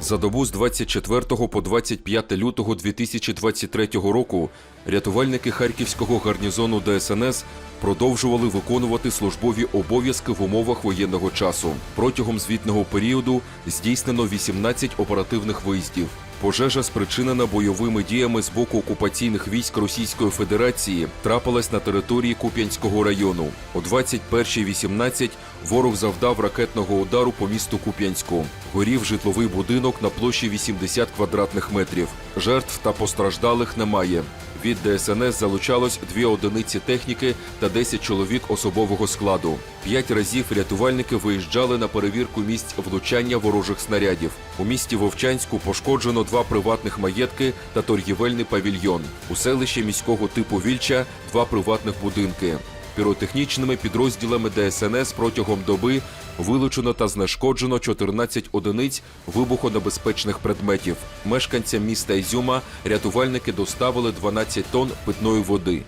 За добу з 24 по 25 лютого 2023 року рятувальники Харківського гарнізону ДСНС продовжували виконувати службові обов'язки в умовах воєнного часу. Протягом звітного періоду здійснено 18 оперативних виїздів. Пожежа, спричинена бойовими діями з боку окупаційних військ Російської Федерації, трапилась на території Куп'янського району. О 21.18 ворог завдав ракетного удару по місту Куп'янську. Горів житловий будинок на площі 80 квадратних метрів. Жертв та постраждалих немає. Від ДСНС залучалось дві одиниці техніки та 10 чоловік особового складу. П'ять разів рятувальники виїжджали на перевірку місць влучання ворожих снарядів. У місті Вовчанську пошкоджено два приватних маєтки та торгівельний павільйон. У селищі міського типу Вільча два приватних будинки. Піротехнічними підрозділами ДСНС протягом доби вилучено та знешкоджено 14 одиниць вибухонебезпечних предметів. Мешканцям міста Ізюма рятувальники доставили 12 тонн питної води.